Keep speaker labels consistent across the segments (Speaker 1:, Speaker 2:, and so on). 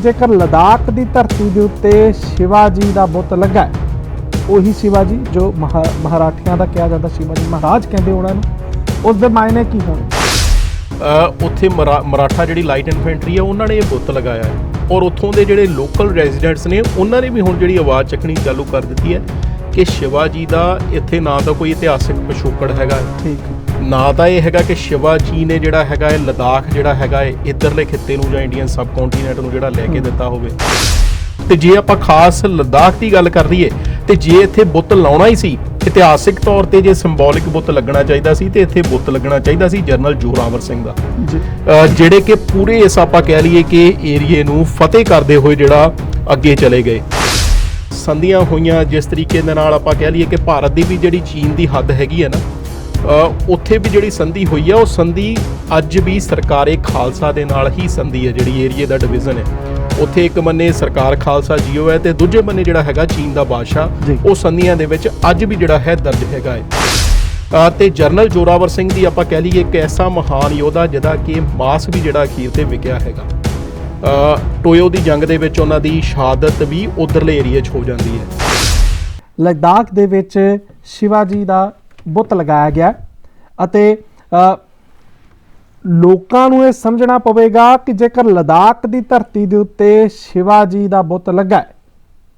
Speaker 1: ਜੇਕਰ ਲਦਾਖ ਦੀ ਧਰਤੀ ਦੇ ਉੱਤੇ ਸ਼ਿਵਾਜੀ ਦਾ ਬੁੱਤ ਲੱਗਾ ਹੈ, ਉਹੀ ਸ਼ਿਵਾਜੀ ਜੋ ਮਹਾ- ਮਹਾਰਾਠੀਆਂ ਦਾ ਕਿਹਾ ਜਾਂਦਾ ਸ਼ਿਵਾਜੀ ਮਹਾਰਾਜ ਕਹਿੰਦੇ ਉਹਨਾਂ ਨੂੰ ਉਸ ਦੇ ਮਾਇਨੇ ਕੀ ਹੋਣਗੇ
Speaker 2: ਉੱਥੇ ਮਰਾ- ਮਰਾਠਾ ਜਿਹੜੀ ਲਾਈਟ ਇਨਫੈਂਟਰੀ ਹੈ ਉਹਨਾਂ ਨੇ ਇਹ ਬੁੱਤ ਲਗਾਇਆ ਹੈ। ਔਰ ਉੱਥੋਂ ਦੇ ਜਿਹੜੇ ਲੋਕਲ ਰੈਜ਼ੀਡੈਂਟਸ ਨੇ ਉਹਨਾਂ ਨੇ ਵੀ ਹੁਣ ਜਿਹੜੀ ਆਵਾਜ਼ ਚੱਕਣੀ ਚਾਲੂ ਕਰ ਦਿੱਤੀ ਹੈ। ਕਿ ਸ਼ਿਵਾਜੀ ਦਾ ਇੱਥੇ ਨਾ ਤਾਂ ਕੋਈ ਇਤਿਹਾਸਿਕ ਪਿਛੋਕੜ ਹੈਗਾ
Speaker 1: ਠੀਕ
Speaker 2: ਨਾ ਤਾਂ ਇਹ ਹੈਗਾ ਕਿ ਸ਼ਿਵਾਜੀ ਨੇ ਜਿਹੜਾ ਹੈਗਾ ਹੈ ਲਦਾਖ ਜਿਹੜਾ ਹੈਗਾ ਹੈ ਇਧਰਲੇ ਖਿੱਤੇ ਨੂੰ ਜਾਂ ਇੰਡੀਅਨ ਸਬ ਕੰਟੀਨੈਂਟ ਨੂੰ ਜਿਹੜਾ ਲੈ ਕੇ। ਦਿੱਤਾ ਹੋਵੇ। ਤੇ ਜੇ ਆਪਾਂ ਖਾਸ ਲਦਾਖ ਦੀ ਗੱਲ ਕਰ ਲਈਏ ਤੇ ਜੇ ਇੱਥੇ ਬੁੱਤ ਲਾਉਣਾ ਹੀ ਸੀ ਇਤਿਹਾਸਿਕ ਤੌਰ ਤੇ ਜੇ ਸਿੰਬੋਲਿਕ ਬੁੱਤ ਲੱਗਣਾ ਚਾਹੀਦਾ ਸੀ ਤੇ ਇੱਥੇ ਬੁੱਤ ਲੱਗਣਾ ਚਾਹੀਦਾ ਸੀ ਜਨਰਲ ਜੋਰਾਵਰ ਸਿੰਘ ਦਾ।
Speaker 1: ਜੀ।
Speaker 2: ਜਿਹੜੇ ਕਿ ਪੂਰੇ ਇਸ ਆਪਾਂ ਕਹਿ ਲਈਏ ਕਿ ਏਰੀਏ ਨੂੰ ਫਤਿਹ ਕਰਦੇ ਹੋਏ ਜਿਹੜਾ ਅੱਗੇ ਚਲੇ ਗਏ। ਸੰਧੀਆਂ ਹੋਈਆਂ ਜਿਸ ਤਰੀਕੇ ਦੇ ਨਾਲ ਆਪਾਂ ਕਹਿ ਲਈਏ ਕਿ ਭਾਰਤ ਦੀ ਵੀ ਜਿਹੜੀ ਚੀਨ ਦੀ ਹੱਦ ਹੈਗੀ ਹੈ ਨਾ ਉੱਥੇ ਵੀ ਜਿਹੜੀ ਸੰਧੀ ਹੋਈ ਹੈ ਉਹ ਸੰਧੀ ਅੱਜ ਵੀ ਸਰਕਾਰੇ ਖਾਲਸਾ ਦੇ ਨਾਲ ਹੀ ਸੰਧੀ ਹੈ ਜਿਹੜੀ ਏਰੀਏ ਦਾ ਡਿਵੀਜ਼ਨ ਹੈ। ਉੱਥੇ ਇੱਕ ਬੰਨੇ ਸਰਕਾਰ ਖਾਲਸਾ ਜੀਓ ਹੈ ਤੇ ਦੂਜੇ ਬੰਨੇ ਜਿਹੜਾ ਹੈਗਾ ਚੀਨ ਦਾ। ਬਾਦਸ਼ਾਹ ਉਹ ਸੰਧੀਆਂ ਦੇ ਵਿੱਚ ਅੱਜ ਵੀ ਜਿਹੜਾ ਹੈ ਦਰਜ ਹੈਗਾ ਹੈ। ਤੇ ਜਰਨਲ ਜੋਰਾਵਰ ਸਿੰਘ ਦੀ ਆਪਾਂ ਕਹਿ ਲਈਏ ਇੱਕ ਐਸਾ ਮਹਾਨ ਯੋਧਾ ਜਿਹਦਾ ਕਿ ਮਾਸ ਵੀ ਜਿਹੜਾ ਅਖੀਰ ਤੇ ਵਿਕਿਆ ਹੈਗਾ। ਟੋਇਓ ਦੀ ਜੰਗ ਦੇ ਵਿੱਚ ਉਹਨਾਂ ਦੀ ਸ਼ਹਾਦਤ ਵੀ ਉਧਰਲੇ ਏਰੀਏ 'ਚ ਹੋ ਜਾਂਦੀ ਹੈ।
Speaker 1: ਲਦਾਖ ਦੇ ਵਿੱਚ ਸ਼ਿਵਾਜੀ ਦਾ ਬੁੱਤ ਲਗਾਇਆ ਗਿਆ ਅਤੇ ਲੋਕਾਂ ਨੂੰ ਇਹ ਸਮਝਣਾ ਪਵੇਗਾ ਕਿ ਜੇਕਰ ਲਦਾਖ ਦੀ ਧਰਤੀ ਦੇ ਉੱਤੇ ਸ਼ਿਵਾਜੀ ਦਾ ਬੁੱਤ ਲੱਗਾ ਹੈ,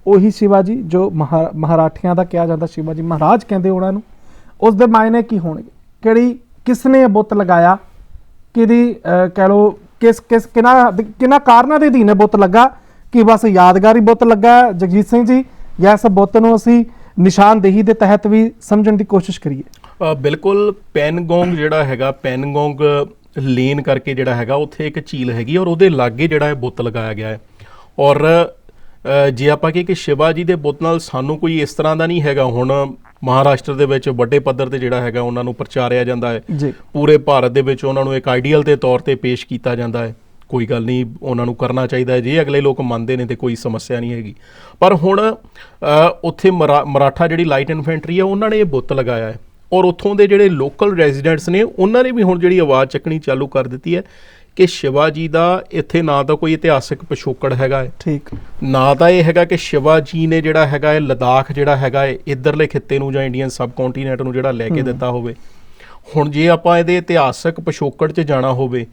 Speaker 1: ਉਹੀ ਸ਼ਿਵਾਜੀ ਜੋ ਮਹਾ- ਮਹਾਰਾਠੀਆਂ ਦਾ ਕਿਹਾ ਜਾਂਦਾ ਸ਼ਿਵਾਜੀ ਮਹਾਰਾਜ ਕਹਿੰਦੇ ਉਹਨਾਂ ਨੂੰ ਉਸ ਦੇ ਮਾਇਨੇ ਕੀ ਹੋਣਗੇ? ਕਿਹੜੀ ਕਿਸਨੇ ਇਹ ਬੁੱਤ ਲਗਾਇਆ? ਕਿਹਦੀ ਅ, ਕਹਿ ਲੋ ਕਿਸ ਕਿਸ ਕਿਨਾ ਕਿਨਾ ਕਾਰਨਾਂ ਦੇ ਅਧੀਨ ਇਹ ਬੁੱਤ ਲੱਗਾ? ਕਿ ਬਸ ਯਾਦਗਾਰੀ ਬੁੱਤ ਲੱਗਾ ਜਗਜੀਤ ਸਿੰਘ ਜੀ, ਜਾਂ ਇਸ ਬੁੱਤ ਨੂੰ ਅਸੀਂ ਨਿਸ਼ਾਨਦੇਹੀ ਦੇ ਤਹਿਤ ਵੀ ਸਮਝਣ ਦੀ ਕੋਸ਼ਿਸ਼ ਕਰੀਏ?
Speaker 2: ਬਿਲਕੁਲ ਪੈਨਗੋਂਗ ਜਿਹੜਾ ਹੈਗਾ ਪੈਨਗੋਂਗ ਲੇਨ ਕਰਕੇ ਜਿਹੜਾ ਹੈਗਾ, ਉੱਥੇ ਇੱਕ ਝੀਲ ਹੈਗੀ ਔਰ ਉਹਦੇ ਲਾਗੇ ਜਿਹੜਾ ਹੈ ਬੁੱਤ ਲਗਾਇਆ ਗਿਆ ਹੈ। ਔਰ ਜੇ ਆਪਾਂ ਕਹੀਏ ਕਿ ਸ਼ਿਵਾਜੀ ਦੇ ਬੁੱਤ ਨਾਲ ਸਾਨੂੰ ਕੋਈ ਇਸ ਤਰ੍ਹਾਂ ਦਾ ਨਹੀਂ ਹੈਗਾ ਹੁਣ ਮਹਾਰਾਸ਼ਟਰ ਦੇ ਵਿੱਚ ਵੱਡੇ ਪੱਧਰ ਤੇ ਜਿਹੜਾ ਹੈਗਾ ਉਹਨਾਂ ਨੂੰ ਪ੍ਰਚਾਰਿਆ ਜਾਂਦਾ ਹੈ।
Speaker 1: ਜੀ।
Speaker 2: ਪੂਰੇ ਭਾਰਤ ਦੇ ਵਿੱਚ ਉਹਨਾਂ ਨੂੰ ਇੱਕ ਆਈਡੀਅਲ ਦੇ ਤੌਰ ਤੇ ਪੇਸ਼ ਕੀਤਾ ਜਾਂਦਾ ਹੈ। ਕੋਈ ਗੱਲ ਨਹੀਂ ਉਹਨਾਂ ਨੂੰ ਕਰਨਾ ਚਾਹੀਦਾ ਹੈ। ਜੇ ਅਗਲੇ ਲੋਕ ਮੰਨਦੇ ਨੇ ਤੇ ਕੋਈ ਸਮੱਸਿਆ ਨਹੀਂ ਹੈਗੀ। ਪਰ ਹੁਣ ਉੱਥੇ ਮਰਾ- ਮਰਾਠਾ ਜਿਹੜੀ ਲਾਈਟ ਇਨਫੈਂਟਰੀ ਹੈ ਉਹਨਾਂ ਨੇ ਇਹ ਬੁੱਤ ਲਗਾਇਆ ਹੈ। ਔਰ ਉੱਥੋਂ ਦੇ ਜਿਹੜੇ ਲੋਕਲ ਰੈਜ਼ੀਡੈਂਟਸ ਨੇ ਉਹਨਾਂ ਨੇ ਵੀ ਹੁਣ ਜਿਹੜੀ ਆਵਾਜ਼ ਚੱਕਣੀ ਚਾਲੂ ਕਰ ਦਿੱਤੀ ਹੈ। ਕਿ ਸ਼ਿਵਾਜੀ ਦਾ ਇੱਥੇ ਨਾ ਤਾਂ ਕੋਈ ਇਤਿਹਾਸਿਕ ਪਿਛੋਕੜ ਹੈਗਾ ਹੈ
Speaker 1: ਠੀਕ।
Speaker 2: ਨਾ ਤਾਂ ਇਹ ਹੈਗਾ ਕਿ ਸ਼ਿਵਾਜੀ ਨੇ ਜਿਹੜਾ ਹੈਗਾ ਹੈ ਲਦਾਖ ਜਿਹੜਾ ਹੈਗਾ ਹੈ ਇਧਰਲੇ ਖਿੱਤੇ ਨੂੰ ਜਾਂ ਇੰਡੀਅਨ ਸਬ ਕੰਟੀਨੈਂਟ ਨੂੰ ਜਿਹੜਾ ਲੈ ਕੇ। ਦਿੱਤਾ ਹੋਵੇ। ਹੁਣ ਜੇ ਆਪਾਂ ਇਹਦੇ ਇਤਿਹਾਸਕ ਪਿਛੋਕੜ 'ਚ ਜਾਣਾ ਹੋਵੇ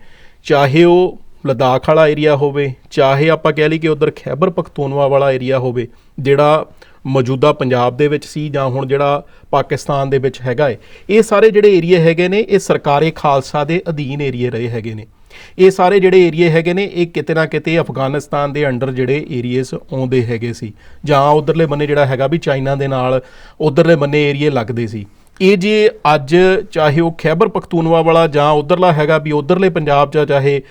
Speaker 2: ਚਾਹੇ ਉਹ ਲਦਾਖ ਵਾਲਾ ਏਰੀਆ ਹੋਵੇ ਚਾਹੇ ਆਪਾਂ ਕਹਿ ਲਈ ਕਿ ਉਧਰ ਖੈਬਰ ਪਖਤੂਨਵਾ ਵਾਲਾ ਏਰੀਆ ਹੋਵੇ ਜਿਹੜਾ ਮੌਜੂਦਾ ਪੰਜਾਬ ਦੇ ਵਿੱਚ ਸੀ ਜਾਂ ਹੁਣ ਜਿਹੜਾ ਪਾਕਿਸਤਾਨ ਦੇ ਵਿੱਚ ਹੈਗਾ ਹੈ ਇਹ ਸਾਰੇ ਜਿਹੜੇ ਏਰੀਆ ਹੈਗੇ ਨੇ ਇਹ ਸਰਕਾਰੇ ਖਾਲਸਾ ਦੇ ਅਧੀਨ ਏਰੀਏ ਰਹੇ ਹੈਗੇ ਨੇ। ਇਹ ਸਾਰੇ ਜਿਹੜੇ ਏਰੀਏ ਹੈਗੇ ਨੇ ਇਹ ਕਿਤੇ ਨਾ ਕਿਤੇ ਅਫਗਾਨਿਸਤਾਨ ਦੇ ਅੰਡਰ ਜਿਹੜੇ ਏਰੀਏਸ ਆਉਂਦੇ ਹੈਗੇ ਸੀ। ਜਾਂ ਉਧਰਲੇ ਬੰਨੇ ਜਿਹੜਾ ਹੈਗਾ ਵੀ ਚਾਈਨਾ ਦੇ ਨਾਲ ਉਧਰਲੇ ਬੰਨੇ ਏਰੀਏ ਲੱਗਦੇ ਸੀ। ਇਹ ਜੇ ਅੱਜ ਚਾਹੇ ਉਹ ਖੈਬਰ ਪਖਤੂਨਵਾ ਵਾਲਾ ਜਾਂ ਉਧਰਲਾ ਹੈਗਾ ਵੀ ਉਧਰਲੇ ਪੰਜਾਬ 'ਚ ਆ, ਚਾਹੇ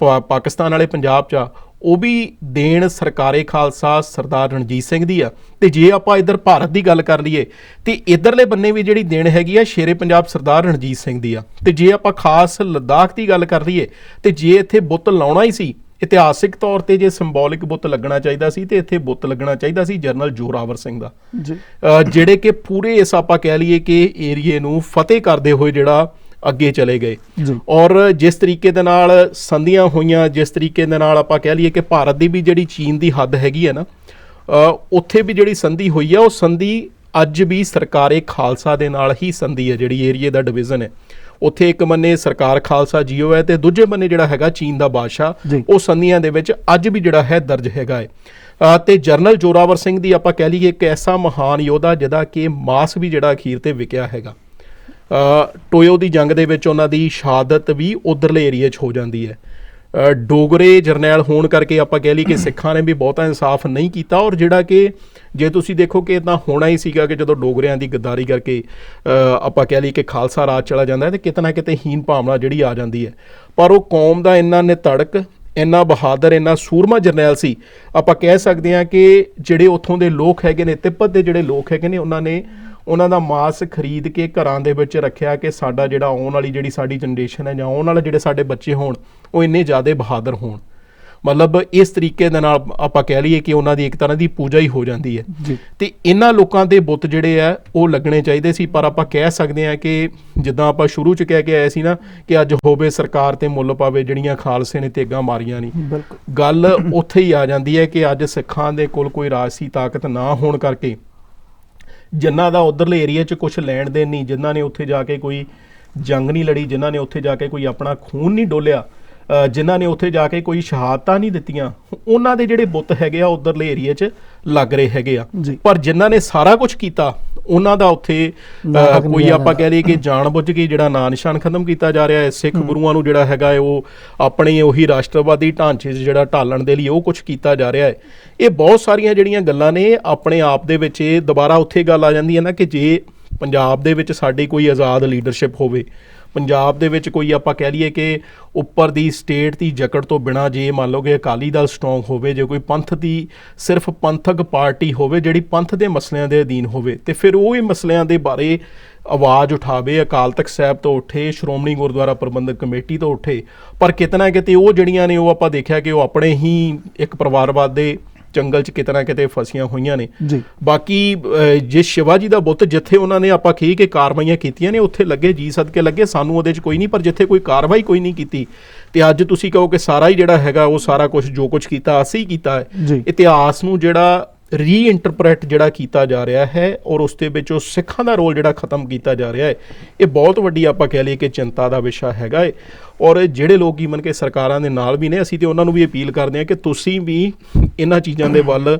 Speaker 2: ਪਾ- ਪਾਕਿਸਤਾਨ ਵਾਲੇ ਪੰਜਾਬ 'ਚ ਆ, ਉਹ ਵੀ ਦੇਣ ਸਰਕਾਰੇ ਖਾਲਸਾ ਸਰਦਾਰ ਰਣਜੀਤ ਸਿੰਘ ਦੀ ਆ। ਤੇ ਜੇ ਆਪਾਂ ਇਧਰ ਭਾਰਤ ਦੀ ਗੱਲ ਕਰ ਲਈਏ ਤੇ ਇਧਰਲੇ ਬੰਨੇ ਵੀ ਜਿਹੜੀ ਦੇਣ ਹੈਗੀ ਆ ਸ਼ੇਰੇ ਪੰਜਾਬ ਸਰਦਾਰ ਰਣਜੀਤ ਸਿੰਘ ਦੀ ਆ। ਤੇ ਜੇ ਆਪਾਂ ਖਾਸ ਲਦਾਖ ਦੀ ਗੱਲ ਕਰ ਲਈਏ ਤੇ ਜੇ ਇੱਥੇ ਬੁੱਤ ਲਾਉਣਾ ਹੀ ਸੀ ਇਤਿਹਾਸਿਕ ਤੌਰ ਤੇ ਜੇ ਸਿੰਬੋਲਿਕ ਬੁੱਤ ਲੱਗਣਾ ਚਾਹੀਦਾ ਸੀ ਤੇ ਇੱਥੇ ਬੁੱਤ ਲੱਗਣਾ ਚਾਹੀਦਾ ਸੀ ਜਨਰਲ ਜੋਰਾਵਰ ਸਿੰਘ ਦਾ। ਜਿਹੜੇ ਕਿ ਪੂਰੇ ਇਸ ਆਪਾਂ ਕਹਿ ਲਈਏ ਕਿ ਏਰੀਏ ਨੂੰ ਫਤਿਹ ਕਰਦੇ ਹੋਏ ਜਿਹੜਾ ਅੱਗੇ ਚਲੇ ਗਏ। ਔਰ ਜਿਸ ਤਰੀਕੇ ਦੇ ਨਾਲ ਸੰਧੀਆਂ ਹੋਈਆਂ ਜਿਸ ਤਰੀਕੇ ਦੇ ਨਾਲ ਆਪਾਂ ਕਹਿ ਲਈਏ ਕਿ ਭਾਰਤ ਦੀ ਵੀ ਜਿਹੜੀ ਚੀਨ ਦੀ ਹੱਦ ਹੈਗੀ ਹੈ ਨਾ ਉੱਥੇ ਵੀ ਜਿਹੜੀ ਸੰਧੀ ਹੋਈ ਹੈ ਉਹ ਸੰਧੀ ਅੱਜ ਵੀ ਸਰਕਾਰੇ ਖਾਲਸਾ ਦੇ ਨਾਲ ਹੀ ਸੰਧੀ ਹੈ ਜਿਹੜੀ ਏਰੀਏ ਦਾ ਡਿਵੀਜ਼ਨ ਹੈ। ਉੱਥੇ ਇੱਕ ਬੰਨੇ ਸਰਕਾਰ ਖਾਲਸਾ ਜੀਓ ਹੈ ਤੇ ਦੂਜੇ ਬੰਨੇ ਜਿਹੜਾ ਹੈਗਾ ਚੀਨ ਦਾ ਬਾਦਸ਼ਾਹ। ਉਹ ਸੰਧੀਆਂ ਦੇ ਵਿੱਚ ਅੱਜ ਵੀ ਜਿਹੜਾ ਹੈ ਦਰਜ ਹੈਗਾ ਹੈ। ਅ, ਤੇ ਜਰਨਲ ਜੋਰਾਵਰ ਸਿੰਘ ਦੀ ਆਪਾਂ ਕਹਿ ਲਈਏ ਇੱਕ ਐਸਾ ਮਹਾਨ ਯੋਧਾ ਜਿਹਦਾ ਕਿ ਮਾਸ ਵੀ ਜਿਹੜਾ ਅਖੀਰ ਤੇ ਵਿਕਿਆ ਹੈਗਾ। ਟੋਇਓ ਦੀ ਜੰਗ ਦੇ ਵਿੱਚ ਉਹਨਾਂ ਦੀ ਸ਼ਹਾਦਤ ਵੀ ਉਧਰਲੇ ਏਰੀਏ 'ਚ ਹੋ ਜਾਂਦੀ ਹੈ। ਡੋਗਰੇ ਜਰਨੈਲ ਹੋਣ ਕਰਕੇ ਆਪਾਂ ਕਹਿ ਲਈ ਕਿ ਸਿੱਖਾਂ ਨੇ ਵੀ ਬਹੁਤਾ ਇਨਸਾਫ ਨਹੀਂ ਕੀਤਾ ਔਰ ਜਿਹੜਾ ਕਿ ਜੇ ਤੁਸੀਂ ਦੇਖੋ ਕਿ ਤਾਂ ਹੋਣਾ ਹੀ ਸੀਗਾ ਕਿ ਜਦੋਂ ਡੋਗਰਿਆਂ ਦੀ ਗੱਦਾਰੀ ਕਰਕੇ ਆਪਾਂ ਕਹਿ ਲਈ ਕਿ ਖਾਲਸਾ ਰਾਜ ਚਲਾ ਜਾਂਦਾ ਹੈ ਤੇ ਕਿਤੇ ਨਾ ਕਿਤੇ ਹੀਨ ਭਾਵਨਾ ਜਿਹੜੀ ਆ ਜਾਂਦੀ ਹੈ। ਪਰ ਉਹ ਕੌਮ ਦਾ ਇੰਨਾ ਨਿਤੜਕ, ਇੰਨਾ ਬਹਾਦਰ, ਇੰਨਾ ਸੂਰਮਾ ਜਰਨੈਲ ਸੀ, ਆਪਾਂ ਕਹਿ ਸਕਦੇ ਹਾਂ ਕਿ ਜਿਹੜੇ ਉੱਥੋਂ ਦੇ ਲੋਕ ਹੈਗੇ ਨੇ, ਤਿੱਬਤ ਦੇ ਜਿਹੜੇ ਲੋਕ ਹੈਗੇ ਨੇ, ਉਹਨਾਂ ਨੇ ਉਹਨਾਂ ਦਾ ਮਾਸ ਖਰੀਦ ਕੇ ਘਰਾਂ ਦੇ ਵਿੱਚ ਰੱਖਿਆ ਕਿ ਸਾਡਾ ਜਿਹੜਾ ਆਉਣ ਵਾਲੀ ਜਿਹੜੀ ਸਾਡੀ ਜਨਰੇਸ਼ਨ ਹੈ ਜਾਂ ਆਉਣ ਵਾਲੇ ਜਿਹੜੇ ਸਾਡੇ ਬੱਚੇ ਹੋਣ ਉਹ ਇੰਨੇ ਜ਼ਿਆਦਾ ਬਹਾਦਰ ਹੋਣ। ਮਤਲਬ ਇਸ ਤਰੀਕੇ ਦੇ ਨਾਲ ਆਪਾਂ ਕਹਿ ਲਈਏ ਕਿ ਉਹਨਾਂ ਦੀ ਇੱਕ ਤਰ੍ਹਾਂ ਦੀ ਪੂਜਾ ਹੀ ਹੋ ਜਾਂਦੀ ਹੈ। ਤੇ ਇਹਨਾਂ ਲੋਕਾਂ ਦੇ ਬੁੱਤ ਜਿਹੜੇ ਆ ਉਹ ਲੱਗਣੇ ਚਾਹੀਦੇ ਸੀ ਪਰ ਆਪਾਂ ਕਹਿ ਸਕਦੇ ਆ ਕਿ ਜਿੱਦਾਂ ਆਪਾਂ ਸ਼ੁਰੂ ਚ ਕਹਿ ਕੇ ਆਏ ਸੀ ਨਾ ਕਿ ਅੱਜ ਹੋਵੇ ਸਰਕਾਰ ਤੇ ਮੁੱਲ ਪਾਵੇ ਜਿਹੜੀਆਂ ਖਾਲਸੇ ਨੇ ਤੇਗਾਂ ਮਾਰੀਆਂ ਨਹੀਂ ਗੱਲ ਉੱਥੇ ਹੀ ਆ ਜਾਂਦੀ ਹੈ ਕਿ ਅੱਜ ਸਿੱਖਾਂ ਦੇ ਕੋਲ ਕੋਈ ਰਾਜਸੀ ਤਾਕਤ ਨਾ ਹੋਣ ਕਰਕੇ ਜਿਨ੍ਹਾਂ ਦਾ ਉਧਰਲੇ ਏਰੀਆ 'ਚ ਕੁਝ ਲੈਣ ਦੇਣ ਨਹੀਂ ਜਿਨ੍ਹਾਂ ਨੇ ਉੱਥੇ ਜਾ ਕੇ ਕੋਈ ਜੰਗ ਨਹੀਂ ਲੜੀ ਜਿਨ੍ਹਾਂ ਨੇ ਉੱਥੇ ਜਾ ਕੇ ਕੋਈ ਆਪਣਾ ਖੂਨ ਨਹੀਂ ਡੋਲਿਆ ਜਿਨ੍ਹਾਂ ਨੇ ਉੱਥੇ ਜਾ ਕੇ ਕੋਈ ਸ਼ਹਾਦਤਾਂ ਨਹੀਂ ਦਿੱਤੀਆਂ ਉਹਨਾਂ ਦੇ ਜਿਹੜੇ ਬੁੱਤ ਹੈਗੇ ਆ ਉਧਰਲੇ ਏਰੀਆ 'ਚ ਲੱਗ ਰਹੇ ਹੈਗੇ ਆ। ਪਰ ਜਿਨ੍ਹਾਂ ਨੇ ਸਾਰਾ ਕੁਝ ਕੀਤਾ ਉਹਨਾਂ ਦਾ ਉੱਥੇ ਕੋਈ ਆਪਾਂ ਕਹਿ ਲਈਏ ਕਿ ਜਾਣਬੁੱਝ ਕੇ ਜਿਹੜਾ ਨਾਂ ਨਿਸ਼ਾਨ ਖਤਮ ਕੀਤਾ ਜਾ ਰਿਹਾ ਹੈ ਸਿੱਖ ਗੁਰੂਆਂ ਨੂੰ ਜਿਹੜਾ ਹੈਗਾ ਹੈ ਉਹ ਆਪਣੇ ਉਹੀ ਰਾਸ਼ਟਰਵਾਦੀ ਢਾਂਚੇ 'ਚ ਜਿਹੜਾ ਢਾਲਣ ਦੇ ਲਈ ਉਹ ਕੁਝ ਕੀਤਾ ਜਾ ਰਿਹਾ ਹੈ। ਇਹ ਬਹੁਤ ਸਾਰੀਆਂ ਜਿਹੜੀਆਂ ਗੱਲਾਂ ਨੇ ਆਪਣੇ ਆਪ ਦੇ ਵਿੱਚ ਇਹ ਦੁਬਾਰਾ ਉੱਥੇ ਗੱਲ ਆ ਜਾਂਦੀ ਹੈ ਨਾ ਕਿ ਜੇ ਪੰਜਾਬ ਦੇ ਵਿੱਚ ਸਾਡੀ ਕੋਈ ਆਜ਼ਾਦ ਲੀਡਰਸ਼ਿਪ ਹੋਵੇ ਪੰਜਾਬ ਦੇ ਵਿੱਚ ਕੋਈ ਆਪਾਂ ਕਹਿ ਲਈਏ ਕਿ ਉੱਪਰ ਦੀ ਸਟੇਟ ਦੀ ਜਕੜ ਤੋਂ ਬਿਨਾ ਜੇ ਮੰਨ ਲਓ ਕਿ ਅਕਾਲੀ ਦਲ ਸਟਰੋਂਗ ਹੋਵੇ, ਜੇ ਕੋਈ ਪੰਥ ਦੀ ਸਿਰਫ ਪੰਥਕ ਪਾਰਟੀ ਹੋਵੇ, ਜਿਹੜੀ ਪੰਥ ਦੇ ਮਸਲਿਆਂ ਦੇ ਅਧੀਨ ਹੋਵੇ, ਤੇ ਫਿਰ ਉਹ ਹੀ ਮਸਲਿਆਂ ਦੇ ਬਾਰੇ ਆਵਾਜ਼ ਉਠਾਵੇ, ਅਕਾਲ ਤਖਤ ਸਾਹਿਬ ਤੋਂ ਉੱਠੇ, ਸ਼੍ਰੋਮਣੀ ਗੁਰਦੁਆਰਾ ਪ੍ਰਬੰਧਕ ਕਮੇਟੀ ਤੋਂ ਉੱਠੇ, ਪਰ ਕਿਤਨਾ ਕਿਤੇ ਉਹ ਜਿਹੜੀਆਂ ਨੇ ਉਹ ਆਪਾਂ ਦੇਖਿਆ ਕਿ ਉਹ ਆਪਣੇ ਹੀ ਇੱਕ ਪਰਿਵਾਰਵਾਦ ਦੇ ਜੰਗਲ 'ਚ ਕਿਤਨਾ ਕਿਤੇ ਫਸੀਆਂ ਹੋਈਆਂ ਨੇ।
Speaker 1: ਜੀ।
Speaker 2: ਬਾਕੀ ਜੇ ਸ਼ਿਵਾਜੀ ਦਾ ਬੁੱਤ ਜਿੱਥੇ ਉਹਨਾਂ ਨੇ ਆਪਾਂ ਕਹੀ ਕਿ ਕਾਰਵਾਈਆਂ ਕੀਤੀਆਂ ਨੇ ਉੱਥੇ ਲੱਗੇ ਜੀ ਸਦਕੇ ਲੱਗੇ ਸਾਨੂੰ ਉਹਦੇ 'ਚ ਕੋਈ ਨਹੀਂ ਪਰ ਜਿੱਥੇ ਕੋਈ ਕਾਰਵਾਈ ਕੋਈ ਨਹੀਂ ਕੀਤੀ ਤੇ ਅੱਜ ਤੁਸੀਂ ਕਹੋ ਕਿ ਸਾਰਾ ਹੀ ਜਿਹੜਾ ਹੈਗਾ ਉਹ ਸਾਰਾ ਕੁਝ ਜੋ ਕੁਝ ਕੀਤਾ ਅਸੀਂ ਕੀਤਾ ਹੈ।
Speaker 1: ਜੀ।
Speaker 2: ਇਤਿਹਾਸ ਨੂੰ ਜਿਹੜਾ ਰੀਇੰਟਰਪ੍ਰੈਟ ਜਿਹੜਾ ਕੀਤਾ ਜਾ ਰਿਹਾ ਹੈ ਔਰ ਉਸ ਦੇ ਵਿੱਚ ਉਹ ਸਿੱਖਾਂ ਦਾ ਰੋਲ ਜਿਹੜਾ ਖਤਮ ਕੀਤਾ ਜਾ ਰਿਹਾ ਹੈ, ਇਹ ਬਹੁਤ ਵੱਡੀ ਆਪਾਂ ਕਹਿ ਲਈਏ ਕਿ ਚਿੰਤਾ ਦਾ ਵਿਸ਼ਾ ਹੈਗਾ ਹੈ। ਔਰ ਜਿਹੜੇ ਲੋਕ ਈਮਨ ਕਿ ਸਰਕਾਰਾਂ ਦੇ ਨਾਲ ਵੀ ਨੇ, ਅਸੀਂ ਤੇ ਉਹਨਾਂ ਨੂੰ ਵੀ ਅਪੀਲ ਕਰਦੇ ਹਾਂ ਕਿ ਤੁਸੀਂ ਵੀ ਇਹਨਾਂ ਚੀਜ਼ਾਂ ਦੇ ਵੱਲ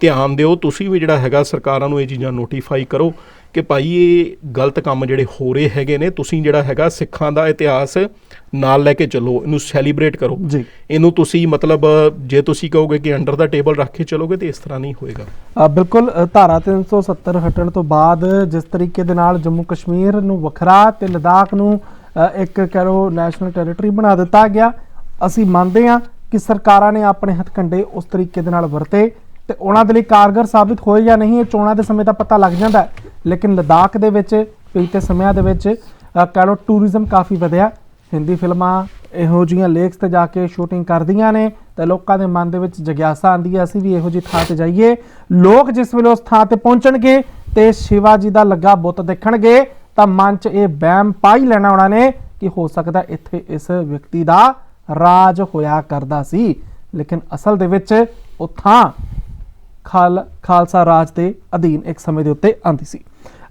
Speaker 2: ਧਿਆਨ ਦਿਓ ਤੁਸੀਂ ਵੀ ਜਿਹੜਾ ਹੈਗਾ ਸਰਕਾਰਾਂ ਨੂੰ ਇਹ ਚੀਜ਼ਾਂ ਨੋਟੀਫਾਈ ਕਰੋ ਕਿ ਭਾਈ ਇਹ ਗਲਤ ਕੰਮ ਜਿਹੜੇ ਹੋ ਰਹੇ ਹੈਗੇ ਨੇ ਤੁਸੀਂ ਜਿਹੜਾ ਹੈਗਾ ਸਿੱਖਾਂ ਦਾ ਇਤਿਹਾਸ ਨਾਲ ਲੈ ਕੇ ਚੱਲੋ ਇਹਨੂੰ ਸੈਲੀਬ੍ਰੇਟ ਕਰੋ।
Speaker 1: ਜੀ।
Speaker 2: ਇਹਨੂੰ ਤੁਸੀਂ ਮਤਲਬ ਜੇ ਤੁਸੀਂ ਕਹੋਗੇ ਕਿ ਅੰਡਰ ਦਾ ਟੇਬਲ ਰੱਖ ਕੇ ਚਲੋਗੇ ਤੇ ਇਸ ਤਰ੍ਹਾਂ ਨਹੀਂ ਹੋਏਗਾ।
Speaker 1: ਬਿਲਕੁਲ ਧਾਰਾ 370 ਹਟਣ ਤੋਂ ਬਾਅਦ ਜਿਸ ਤਰੀਕੇ ਦੇ ਨਾਲ ਜੰਮੂ ਕਸ਼ਮੀਰ ਨੂੰ ਵੱਖਰਾ ਤੇ ਲਦਾਖ ਨੂੰ ਇੱਕ ਕਰੋ ਨੈਸ਼ਨਲ ਟੈਰੀਟਰੀ ਬਣਾ ਦਿੱਤਾ ਗਿਆ ਅਸੀਂ ਮੰਨਦੇ ਹਾਂ ਕਿ ਸਰਕਾਰਾਂ ਨੇ ਆਪਣੇ ਹੱਥਕੰਡੇ ਉਸ ਤਰੀਕੇ ਦੇ ਨਾਲ ਵਰਤੇ। ਤੇ ਉਹਨਾਂ ਦੇ ਲਈ ਕਾਰਗਰ ਸਾਬਿਤ ਹੋਏ ਜਾਂ ਨਹੀਂ ਇਹ ਚੋਣਾਂ ਦੇ ਸਮੇਂ ਦਾ ਪਤਾ ਲੱਗ ਜਾਂਦਾ ਲੇਕਿਨ ਲਦਾਖ ਦੇ ਵਿੱਚ ਬੀਤੇ ਸਮਿਆਂ ਦੇ ਵਿੱਚ ਅ, ਕਹਿ ਲਓ ਟੂਰਿਜ਼ਮ ਕਾਫੀ ਵਧਿਆ। ਹਿੰਦੀ ਫਿਲਮਾਂ ਇਹੋ ਜੀਆਂ ਲੇਕਸ ਤੇ ਜਾ ਕੇ ਸ਼ੂਟਿੰਗ ਕਰਦੀਆਂ ਨੇ ਤੇ ਲੋਕਾਂ ਦੇ ਮਨ ਦੇ ਵਿੱਚ ਜਗਿਆਸਾ ਆਂਦੀ ਹੈ ਅਸੀਂ ਵੀ ਇਹੋ ਜਿਹੀ ਥਾਂ ਤੇ ਜਾਈਏ। ਲੋਕ ਜਿਸ ਵੇਲੇ ਉਸ ਥਾਂ ਤੇ ਪਹੁੰਚਣਗੇ ਤੇ ਸ਼ਿਵਾ ਜੀ ਦਾ ਲੱਗਾ ਬੁੱਤ ਦੇਖਣਗੇ ਤਾਂ ਮਨ 'ਚ ਇਹ ਵਹਿਮ ਪਾ ਹੀ ਲੈਣਾ ਉਹਨਾਂ ਨੇ ਕਿ ਹੋ ਸਕਦਾ ਇੱਥੇ ਇਸ ਵਿਅਕਤੀ ਦਾ ਰਾਜ ਹੋਇਆ ਕਰਦਾ ਸੀ। ਲੇਕਿਨ ਅਸਲ ਦੇ ਵਿੱਚ ਉਹ ਥਾਂ ਖਾਲ ਖਾਲਸਾ ਰਾਜ ਦੇ ਅਧੀਨ ਇੱਕ ਸਮੇਂ ਦੇ ਉੱਤੇ ਆਂਦੀ ਸੀ।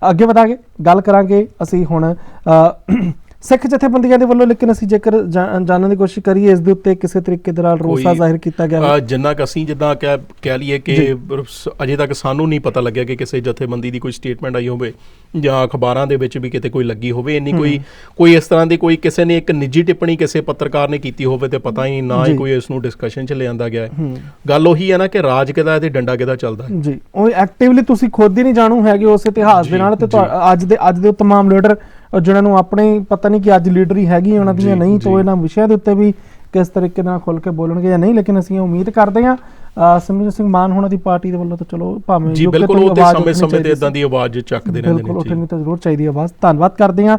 Speaker 1: ਅੱਗੇ ਵਧਾਂਗੇ, ਗੱਲ ਕਰਾਂਗੇ ਅਸੀਂ ਹੁਣ ਸਿੱਖ ਜਥੇਬੰਦੀਆਂ ਦੇ ਵੱਲੋਂ ਲੇਕਿਨ ਅਸੀਂ ਜੇਕਰ ਜਾਣਨ ਦੀ ਕੋਸ਼ਿਸ਼ ਕਰੀਏ ਇਸ ਦੇ ਉੱਤੇ ਕਿਸੇ ਤਰੀਕੇ ਦੇ ਨਾਲ ਰੋਸਾ ਜ਼ਾਹਿਰ ਕੀਤਾ ਗਿਆ
Speaker 2: ਜਿੰਨਾ ਕਿ ਅਸੀਂ ਜਿੱਦਾਂ ਕਹਿ ਕਹਿ ਲਈਏ ਕਿ ਅਜੇ ਤੱਕ ਸਾਨੂੰ ਨਹੀਂ ਪਤਾ ਲੱਗਿਆ ਕਿ ਕਿਸੇ ਜਥੇਬੰਦੀ ਦੀ ਕੋਈ ਸਟੇਟਮੈਂਟ ਆਈ ਹੋਵੇ ਜਾਂ ਅਖਬਾਰਾਂ ਦੇ ਵਿੱਚ ਵੀ ਕਿਤੇ ਕੋਈ ਲੱਗੀ ਹੋਵੇ ਇੰਨੀ ਕੋਈ ਕੋਈ ਇਸ ਤਰ੍ਹਾਂ ਦੀ ਕੋਈ ਕਿਸੇ ਨੇ ਇੱਕ ਨਿੱਜੀ ਟਿੱਪਣੀ ਕਿਸੇ ਪੱਤਰਕਾਰ ਨੇ ਕੀਤੀ ਹੋਵੇ ਤੇ ਪਤਾ ਹੀ ਨਾ ਹੀ। ਕੋਈ ਇਸ ਨੂੰ ਡਿਸਕਸ਼ਨ 'ਚ ਲਿਆਂਦਾ ਗਿਆ ਹੈ। ਗੱਲ ਉਹੀ ਹੈ ਨਾ ਕਿ ਰਾਜ ਕਿਹਦਾ ਤੇ ਡੰਡਾ ਕਿਹਦਾ ਚੱਲਦਾ ਹੈ।
Speaker 1: ਜੀ। ਉਹ ਐਕਟਿਵਲੀ ਤੁਸੀਂ ਖੁਦ ਹੀ ਨਹੀਂ ਜਾਣੂ ਹੈਗੇ ਉਸ ਇਤਿਹਾਸ ਦੇ ਨਾਲ ਤੇ ਅੱਜ ਦੇ ਅੱਜ ਦੇ ਤਮਾਮ ਲੀਡਰ ਜਿਨ੍ਹਾਂ ਨੂੰ ਆਪਣੇ ਹੀ ਪਤਾ ਨਹੀਂ ਕਿ ਅੱਜ ਲੀਡਰ ਹੀ ਹੈਗੀ ਉਹਨਾਂ ਦੀਆਂ ਨਹੀਂ ਤੋਂ। ਇਹਨਾਂ ਵਿਸ਼ਿਆਂ ਦੇ ਉੱਤੇ ਵੀ ਕਿਸ ਤਰੀਕੇ ਨਾਲ ਖੁੱਲ ਕੇ ਬੋਲਣਗੇ ਜਾਂ ਨਹੀਂ ਲੇਕਿਨ ਅਸੀਂ ਉਮੀਦ ਕਰਦੇ ਹਾਂ ਸਿਮਰਨ ਸਿੰਘ ਮਾਨ ਹੋਣਾ ਦੀ ਪਾਰਟੀ ਦੇ ਵੱਲੋਂ ਤਾਂ ਚਲੋ ਭਾਵੇਂ
Speaker 2: ਜੀ ਬਿਲਕੁਲ ਉਹ ਤੇ ਸਮੇਂ ਸਮੇਂ ਤੇ ਇਦਾਂ ਦੀ ਆਵਾਜ਼ ਚੱਕਦੇ ਰਹਿੰਦੇ
Speaker 1: ਬਿਲਕੁਲ
Speaker 2: ਨੇ ਜੀ।
Speaker 1: ਉੱਠਣੀ ਤਾਂ ਜ਼ਰੂਰ ਚਾਹੀਦੀ ਆਵਾਜ਼। ਧੰਨਵਾਦ ਕਰਦੇ ਹਾਂ।